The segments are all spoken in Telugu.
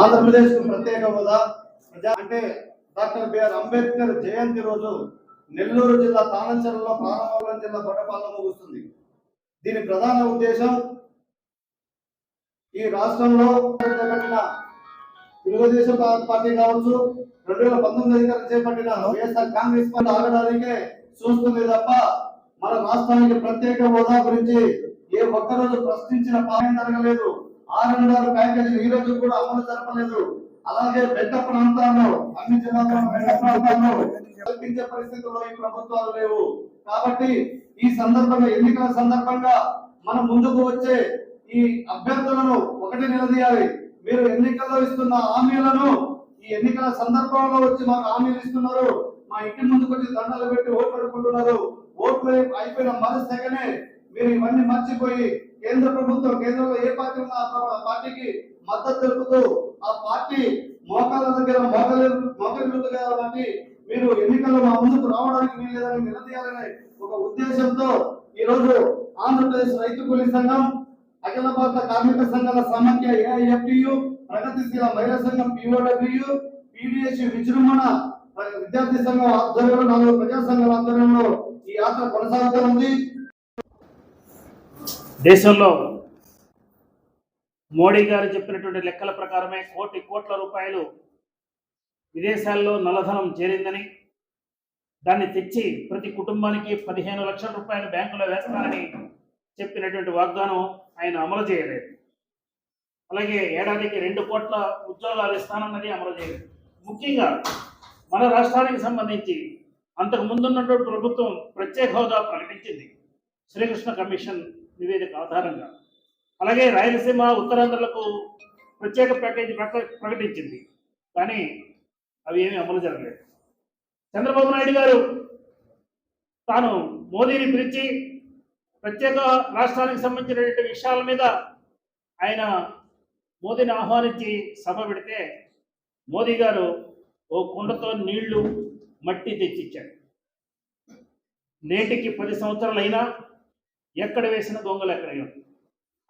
ఆంధ్రప్రదేశ్ ప్రత్యేక హోదా. ప్రజా అంటే డాక్టర్ బిఆర్ అంబేద్కర్ జయంతి రోజు నెల్లూరు జిల్లా తానంచెరలో ప్రారంభం జిల్లా బొట్టపాలన ముగుస్తుంది. దీని ప్రధాన ఉద్దేశం ఈ రాష్ట్రంలో చేపట్టిన తెలుగుదేశం పార్టీ కావచ్చు రెండు వేల పంతొమ్మిది అధికారం చేపట్టిన వైఎస్ఆర్ కాంగ్రెస్ పార్టీ ఆగడానికే చూస్తుంది తప్ప మన రాష్ట్రానికి ప్రత్యేక హోదా గురించి ఏ ఒక్కరోజు ప్రశ్నించిన పాలన జరగలేదు. ఆరు ఆరు ప్యాకేజీ ఈ రోజు కూడా అమలు జరపలేదు. అలాగే బెట్ట ప్రాంతాల్లో అన్ని జిల్లాల్లో బెట్ట ప్రాంతాల్లో కల్పించే పరిస్థితుల్లో ఈ ప్రభుత్వాలు లేవు. కాబట్టి ఈ సందర్భంగా ఎన్నికల సందర్భంగా మనం ముందుకు వచ్చే ఈ అభ్యర్థులను ఒకటి నిలదీయాలి. మీరు ఎన్నికల్లో ఇస్తున్న హామీలను ఈ ఎన్నికల సందర్భంలో వచ్చి మాకు హామీలు ఇస్తున్నారు. మా ఇంటి ముందుకు వచ్చి దండలు పెట్టి ఓట్లు అడుగుకుంటున్నారు ఓట్లు అయిపోయిన మరుసగనే మీరు ఇవన్నీ మర్చిపోయి కేంద్ర ప్రభుత్వం కేంద్రంలో ఏ పార్టీ ఉన్నా ఆ పార్టీకి మద్దతు తెలుపుతూ ఆ పార్టీ మోకాల దగ్గర మోకలి మోకలి కాబట్టి మీరు ఎన్నికల్లో మా ముందుకు రావడానికి వీల్లేదని నిలదీయాలనే ఒక ఉద్దేశంతో ఈ రోజు ఆంధ్రప్రదేశ్ రైతు కూలీ సంఘం అఖిల భారత కార్మిక సంఘాల సమాఖ్య ఏఐఎఫ్టియు ప్రగతిశీల మహిళా సంఘం పిఓడబ్ల్యూ పిడిఎస్ విజృంభణ విద్యార్థి సంఘం ఆధ్వర్యంలో నాలుగు ప్రజా సంఘాల ఆధ్వర్యంలో ఈ యాత్ర కొనసాగుతూ ఉంది. దేశంలో మోడీ గారు చెప్పినటువంటి లెక్కల ప్రకారమే కోటి కోట్ల రూపాయలు విదేశాల్లో నల్లధనం చేరిందని దాన్ని తెచ్చి ప్రతి కుటుంబానికి పదిహేను లక్షల రూపాయలు బ్యాంకులో వేస్తానని చెప్పినటువంటి వాగ్దానం ఆయన అమలు చేయలేదు. అలాగే ఏడాదికి రెండు కోట్ల ఉద్యోగాలు ఇస్తానన్నది అమలు చేయలేదు. ముఖ్యంగా మన రాష్ట్రానికి సంబంధించి అంతకు ముందున్నటువంటి ప్రభుత్వం ప్రత్యేక హోదా ప్రకటించింది. శ్రీకృష్ణ కమిషన్ నివేదిక ఆధారంగా. అలాగే రాయలసీమ ఉత్తరాంధ్రలకు ప్రత్యేక ప్యాకేజీ ప్రక- ప్రకటించింది. కానీ అవి ఏమీ అమలు జరగలేదు. చంద్రబాబు నాయుడు గారు తాను మోదీని పిలిచి ప్రత్యేక రాష్ట్రానికి సంబంధించినటువంటి విషయాల మీద ఆయన మోదీని ఆహ్వానించి సభ పెడితే మోదీ గారు ఓ కుండతో నీళ్ళు మట్టి తెచ్చిచ్చాడు నేటికి పది సంవత్సరాలైనా ఎక్కడ వేసిన దొంగలు ఎక్కడ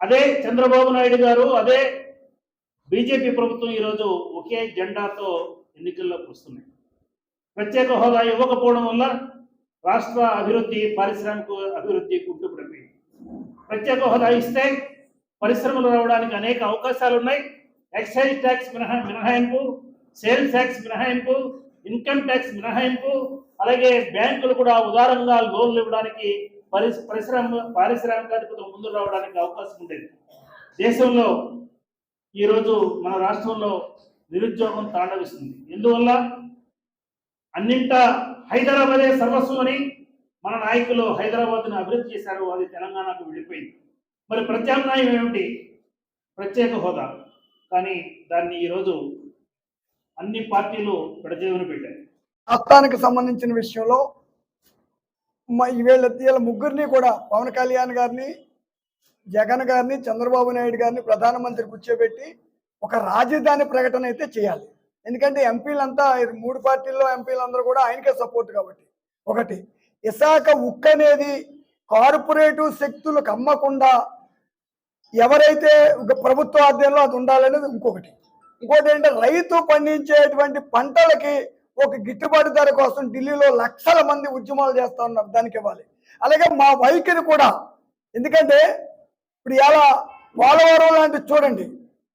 అదే చంద్రబాబు నాయుడు గారు అదే బీజేపీ ప్రభుత్వం ఈరోజు ఒకే జెండాతో ఎన్నికల్లోకి వస్తున్నాయి ప్రత్యేక హోదా ఇవ్వకపోవడం వల్ల రాష్ట్ర అభివృద్ధి పారిశ్రామిక అభివృద్ధి కుంటుపడిపోయింది. ప్రత్యేక హోదా ఇస్తే పరిశ్రమలు రావడానికి అనేక అవకాశాలు ఉన్నాయి ఎక్సైజ్ ట్యాక్స్ మినహా మినహాయింపు సేల్స్ ట్యాక్స్ మినహాయింపు ఇన్కమ్ ట్యాక్స్ మినహాయింపు అలాగే బ్యాంకులు కూడా ఉదారంగా లోన్లు ఇవ్వడానికి పరి పరిశ్రమ పారిశ్రామికాధిపతి ముందు రావడానికి అవకాశం ఉండేది. దేశంలో ఈరోజు మన రాష్ట్రంలో నిరుద్యోగం తాండవిస్తుంది. ఎందువల్ల? అన్నింట హైదరాబాదే సర్వస్వమని మన నాయకులు హైదరాబాద్ను అభివృద్ధి చేశారు. అది తెలంగాణకు వెళ్ళిపోయింది. మరి ప్రత్యామ్నాయం ఏమిటి? ప్రత్యేక హోదా. కానీ దాన్ని ఈరోజు అన్ని పార్టీలు విడజీవన పెట్టాయి. రాష్ట్రానికి సంబంధించిన విషయంలో ఈవేళ వీళ్ళ ముగ్గురిని కూడా పవన్ కళ్యాణ్ గారిని జగన్ గారిని చంద్రబాబు నాయుడు గారిని ప్రధానమంత్రి కూర్చోబెట్టి ఒక రాజధాని ప్రకటన అయితే చేయాలి. ఎందుకంటే ఎంపీలంతా మూడు పార్టీల్లో ఎంపీలందరూ కూడా ఆయనకే సపోర్ట్ కాబట్టి. ఒకటి విశాఖ ఉక్ అనేది కార్పొరేటివ్ శక్తులకు అమ్మకుండా ఎవరైతే ప్రభుత్వ ఆధ్వర్యంలో అది ఉండాలనేది ఇంకొకటి. ఇంకోటి ఏంటంటే రైతు పండించేటువంటి పంటలకి ఒక గిట్టుబాటు ధర కోసం ఢిల్లీలో లక్షల మంది ఉద్యమాలు చేస్తా ఉన్నారు దానికి ఇవ్వాలి. అలాగే మా వైఖరి కూడా ఎందుకంటే ఇప్పుడు ఇలా పోలవరం లాంటివి చూడండి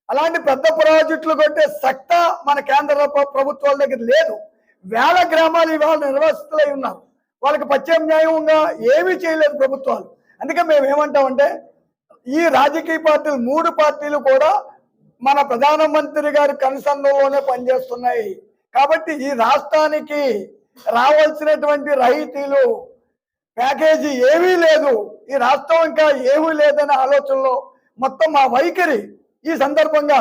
అలాంటి పెద్ద ప్రాజెక్టులు కొట్టే సక్త మన కేంద్ర ప్రభుత్వాల దగ్గర లేదు. వేల గ్రామాలు ఇవాళ నిర్వాసితులై ఉన్నారు. వాళ్ళకి ప్రత్యామ్నాయంగా ఏమీ చేయలేదు ప్రభుత్వాలు. అందుకే మేము ఏమంటామంటే ఈ రాజకీయ పార్టీలు మూడు పార్టీలు కూడా మన ప్రధానమంత్రి గారి కనుసంధంలోనే పనిచేస్తున్నాయి. కాబట్టి ఈ రాష్ట్రానికి రావాల్సినటువంటి రాయితీలు ప్యాకేజీ ఏమీ లేదు. ఈ రాష్ట్రం ఇంకా ఏమీ లేదనే ఆలోచనలో మొత్తం మా వైఖరి. ఈ సందర్భంగా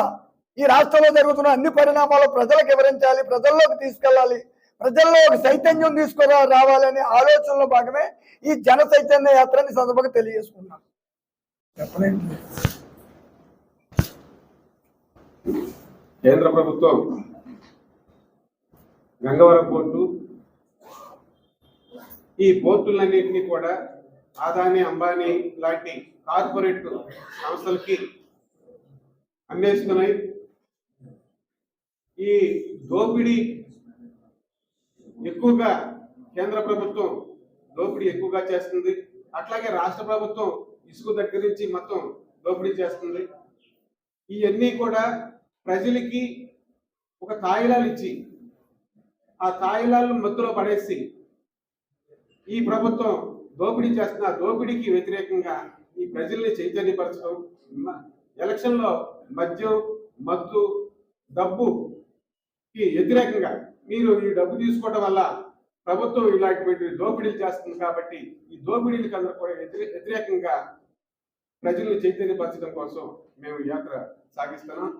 ఈ రాష్ట్రంలో జరుగుతున్న అన్ని పరిణామాలు ప్రజలకు వివరించాలి ప్రజల్లోకి తీసుకెళ్ళాలి ప్రజల్లో ఒక చైతన్యం తీసుకురా రావాలనే ఆలోచనలో భాగమే ఈ జన చైతన్య యాత్రని సందర్భంగా తెలియజేసుకున్నాను కేంద్ర ప్రభుత్వం గంగవరం పోర్టు. ఈ పోర్టులన్నింటినీ కూడా ఆదాని అంబానీ లాంటి కార్పొరేట్ సంస్థలకి అందేస్తున్నాయి ఈ దోపిడీ ఎక్కువగా కేంద్ర ప్రభుత్వం దోపిడీ ఎక్కువగా చేస్తుంది. అట్లాగే రాష్ట్ర ప్రభుత్వం ఇసుక దగ్గర నుంచి మొత్తం దోపిడీ చేస్తుంది. ఇవన్నీ కూడా ప్రజలకి ఒక తాయిలాలు ఇచ్చి ఆ తాయిలాలను మత్తులో పడేసి ఈ ప్రభుత్వం దోపిడీ చేస్తున్న దోపిడీకి వ్యతిరేకంగా ఈ ప్రజల్ని చైతన్యపరచడం ఎలక్షన్లో మద్యం మత్తు డబ్బుకి వ్యతిరేకంగా మీరు ఈ డబ్బు తీసుకోవడం వల్ల ప్రభుత్వం ఇలాంటి దోపిడీలు చేస్తుంది కాబట్టి ఈ దోపిడీలకు అందరూ కూడా వ్యతిరే- వ్యతిరేకంగా ప్రజల్ని చైతన్యపరచడం కోసం మేము యాత్ర సాగిస్తున్నాం.